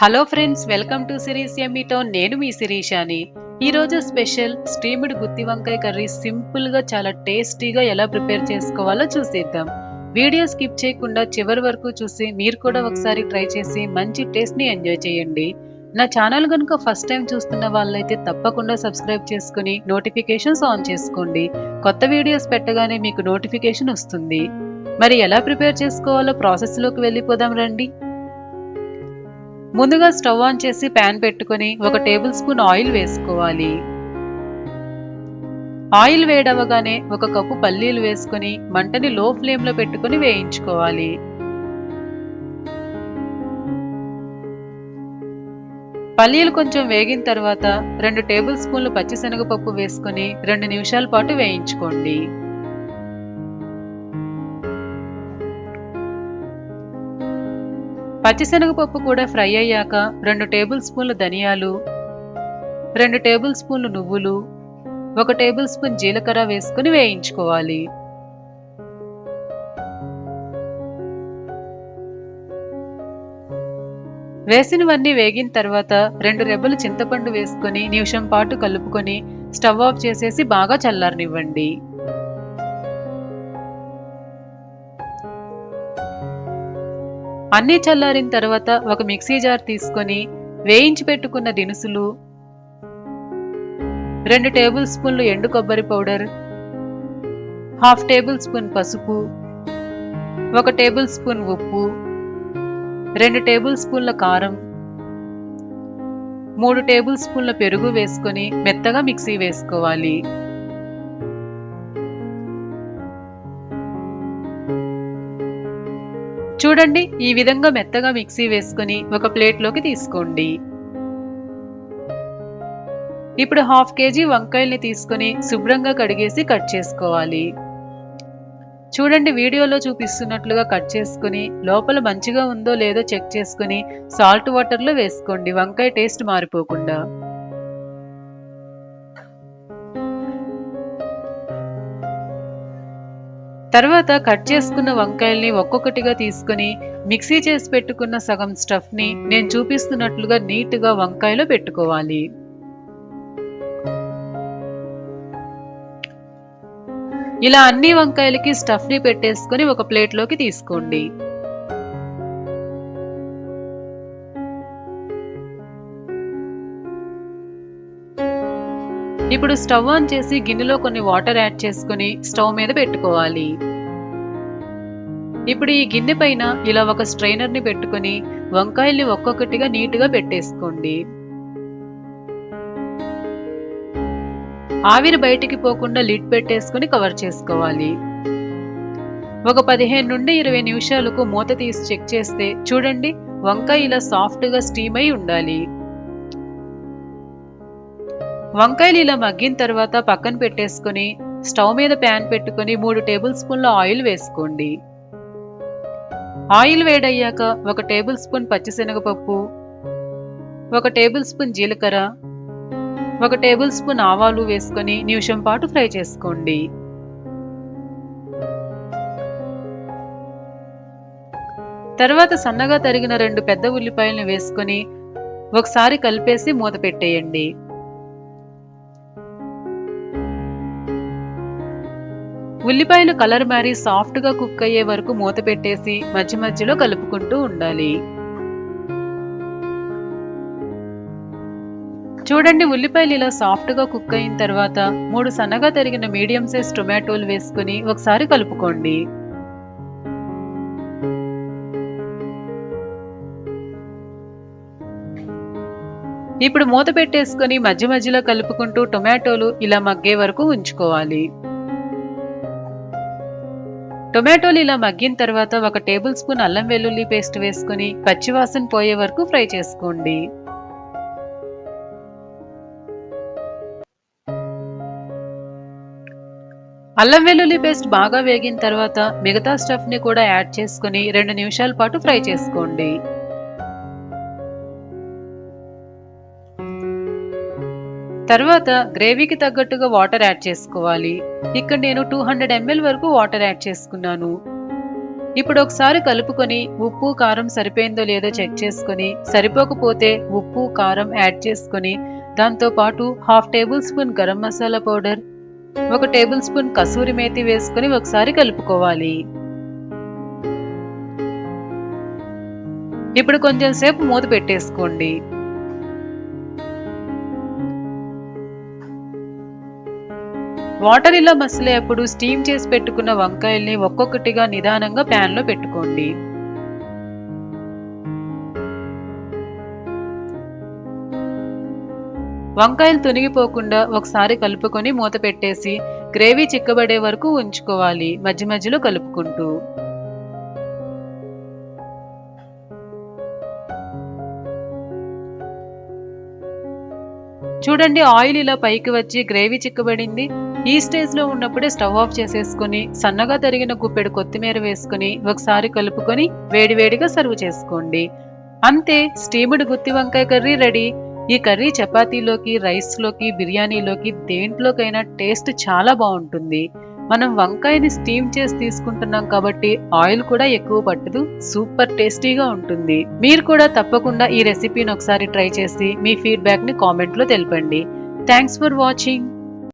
Hello friends welcome to సిరీస్ ఎమ్మిటో నేను మీ శిరీషాని. ఈరోజు స్పెషల్ స్టీమ్డ్ గుత్తి వంకాయ కర్రీ సింపుల్గా చాలా టేస్టీగా ఎలా ప్రిపేర్ చేసుకోవాలో చూసేద్దాం. వీడియో స్కిప్ చేయకుండా చివరి వరకు చూసి మీరు కూడా ఒకసారి ట్రై చేసి మంచి టేస్ట్ని ఎంజాయ్ చేయండి. నా ఛానల్ కనుక ఫస్ట్ టైం చూస్తున్న వాళ్ళైతే తప్పకుండా సబ్స్క్రైబ్ చేసుకుని నోటిఫికేషన్స్ ఆన్ చేసుకోండి. కొత్త వీడియోస్ పెట్టగానే మీకు నోటిఫికేషన్ వస్తుంది. మరి ఎలా ప్రిపేర్ చేసుకోవాలో ప్రాసెస్లోకి వెళ్ళిపోదాం రండి. ముందుగా స్టవ్ ఆన్ చేసి ప్యాన్ పెట్టుకొని ఒక టేబుల్ స్పూన్ ఆయిల్ వేసుకోవాలి. ఆయిల్ వేడవగానే ఒక కప్పు పల్లీలు వేసుకొని మంటని లో ఫ్లేమ్లో పెట్టుకొని వేయించుకోవాలి. పల్లీలు కొంచెం వేగిన తర్వాత రెండు టేబుల్ స్పూన్లు పచ్చిశనగపప్పు వేసుకొని రెండు నిమిషాల పాటు వేయించుకోండి. పచ్చిశనగపప్పు కూడా ఫ్రై అయ్యాక రెండు టేబుల్ స్పూన్లు ధనియాలు రెండు టేబుల్ స్పూన్లు నువ్వులు ఒక టేబుల్ స్పూన్ జీలకర్ర వేసుకుని వేయించుకోవాలి. వేసినవన్నీ వేగిన తర్వాత రెండు రెబ్బలు చింతపండు వేసుకొని నిమిషం పాటు కలుపుకొని స్టవ్ ఆఫ్ చేసేసి బాగా చల్లారనివ్వండి. అన్నీ చల్లారిన తర్వాత ఒక మిక్సీ జార్ తీసుకొని వేయించి పెట్టుకున్న దినుసులు రెండు టేబుల్ స్పూన్లు ఎండు కొబ్బరి పౌడర్ హాఫ్ టేబుల్ స్పూన్ పసుపు ఒక టేబుల్ స్పూన్ ఉప్పు రెండు టేబుల్ స్పూన్ల కారం మూడు టేబుల్ స్పూన్ల పెరుగు వేసుకొని మెత్తగా మిక్సీ వేసుకోవాలి. చూడండి ఈ విధంగా మెత్తగా మిక్సీ వేసుకొని ఒక ప్లేట్లోకి తీసుకోండి. ఇప్పుడు హాఫ్ కేజీ వంకాయల్ని తీసుకొని శుభ్రంగా కడిగేసి కట్ చేసుకోవాలి. చూడండి వీడియోలో చూపిస్తున్నట్లుగా కట్ చేసుకుని లోపల మంచిగా ఉందో లేదో చెక్ చేసుకుని సాల్ట్ వాటర్లో వేసుకోండి. వంకాయ టేస్ట్ మారిపోకుండా. తర్వాత కట్ చేసుకున్న వంకాయల్ని ఒక్కొక్కటిగా తీసుకుని మిక్సీ చేసి పెట్టుకున్న సగం స్టఫ్ని నేను చూపిస్తున్నట్లుగా నీట్గా వంకాయలో పెట్టుకోవాలి. ఇలా అన్ని వంకాయలకి స్టఫ్ని పెట్టేసుకొని ఒక ప్లేట్లోకి తీసుకోండి. ఇప్పుడు స్టవ్ ఆన్ చేసి గిన్నెలో కొన్ని వాటర్ యాడ్ చేసుకుని స్టవ్ మీద పెట్టుకోవాలి. ఇప్పుడు ఈ గిన్నె పైన ఇలా ఒక స్ట్రైనర్ని పెట్టుకుని వంకాయల్ని ఒక్కొక్కటిగా నీట్గా పెట్టేసుకోండి. ఆవిరి బయటికి పోకుండా లిడ్ పెట్టేసుకుని కవర్ చేసుకోవాలి. ఒక పదిహేను నుండి ఇరవై నిమిషాలకు మూత తీసి చెక్ చేస్తే చూడండి వంకాయ ఇలా సాఫ్ట్గా స్టీమ్ అయి ఉండాలి. వంకాయలు ఇలా మగ్గిన తర్వాత పక్కన పెట్టేసుకుని స్టవ్ మీద ప్యాన్ పెట్టుకుని మూడు టేబుల్ స్పూన్ల ఆయిల్ వేసుకోండి. ఆయిల్ వేడయ్యాక ఒక టేబుల్ స్పూన్ పచ్చిశనగపప్పు ఒక టేబుల్ స్పూన్ జీలకర్ర ఒక టేబుల్ స్పూన్ ఆవాలు వేసుకొని నిమిషం పాటు ఫ్రై చేసుకోండి. తర్వాత సన్నగా తరిగిన రెండు పెద్ద ఉల్లిపాయలను వేసుకొని ఒకసారి కలిపేసి మూత పెట్టేయండి. ఉల్లిపాయలు కలర్ మారి సాఫ్ట్గా కుక్ అయ్యే వరకు మూత పెట్టేసి మధ్య మధ్యలో కలుపుకుంటూ ఉండాలి. చూడండి ఉల్లిపాయలు ఇలా సాఫ్ట్గా కుక్ అయిన తర్వాత మూడు సన్నగా తరిగిన మీడియం సైజ్ టొమాటోలు వేసుకుని ఒకసారి కలుపుకోండి. ఇప్పుడు మూత పెట్టేసుకొని మధ్య మధ్యలో కలుపుకుంటూ టొమాటోలు ఇలా మగ్గే వరకు ఉంచుకోవాలి. టొమాటోలు ఇలా మగ్గిన తర్వాత ఒక టేబుల్ స్పూన్ అల్లం వెల్లుల్లి పేస్ట్ వేసుకుని పచ్చివాసన పోయే వరకు ఫ్రై చేసుకోండి. అల్లం వెల్లుల్లి పేస్ట్ బాగా వేగిన తర్వాత మిగతా స్టఫ్ని కూడా యాడ్ చేసుకుని రెండు నిమిషాల పాటు ఫ్రై చేసుకోండి. తర్వాత గ్రేవీకి తగ్గట్టుగా వాటర్ యాడ్ చేసుకోవాలి. ఇక్కడ నేను టూ హండ్రెడ్ ఎంఎల్ వరకు వాటర్ యాడ్ చేసుకున్నాను. ఇప్పుడు ఒకసారి కలుపుకొని ఉప్పు కారం సరిపోయిందో లేదో చెక్ చేసుకొని సరిపోకపోతే ఉప్పు కారం యాడ్ చేసుకొని దాంతో పాటు half table spoon garam masala powder ఒక టేబుల్ స్పూన్ కసూరి మేతి వేసుకొని ఒకసారి కలుపుకోవాలి. ఇప్పుడు కొంచెం సేపు మూత పెట్టేసుకోండి. వాటర్ ఇలా మసలేప్పుడు స్టీమ్ చేసి పెట్టుకున్న వంకాయల్ని ఒక్కొక్కటిగా నిదానంగా ప్యాన్లో పెట్టుకోండి. వంకాయలు తునిగిపోకుండా ఒకసారి కలుపుకొని మూత పెట్టేసి గ్రేవీ చిక్కబడే వరకు ఉంచుకోవాలి మధ్య మధ్యలో కలుపుకుంటూ. చూడండి ఆయిల్ ఇలా పైకి వచ్చి గ్రేవీ చిక్కబడింది. ఈ స్టేజ్లో ఉన్నప్పుడే స్టవ్ ఆఫ్ చేసేసుకుని సన్నగా తరిగిన గుప్పెడు కొత్తిమీర వేసుకుని ఒకసారి కలుపుకొని వేడివేడిగా సర్వ్ చేసుకోండి. అంతే స్టీముడ్ గుత్తి వంకాయ కర్రీ రెడీ. ఈ కర్రీ చపాతీలోకి రైస్లోకి బిర్యానీలోకి దేంట్లోకైనా టేస్ట్ చాలా బాగుంటుంది. మనం వంకాయని స్టీమ్ చేసి తీసుకుంటున్నాం కాబట్టి ఆయిల్ కూడా ఎక్కువ పట్టదు సూపర్ టేస్టీగా ఉంటుంది. మీరు కూడా తప్పకుండా ఈ రెసిపీని ఒకసారి ట్రై చేసి మీ ఫీడ్బ్యాక్ని కామెంట్లో తెలపండి. Thanks for watching.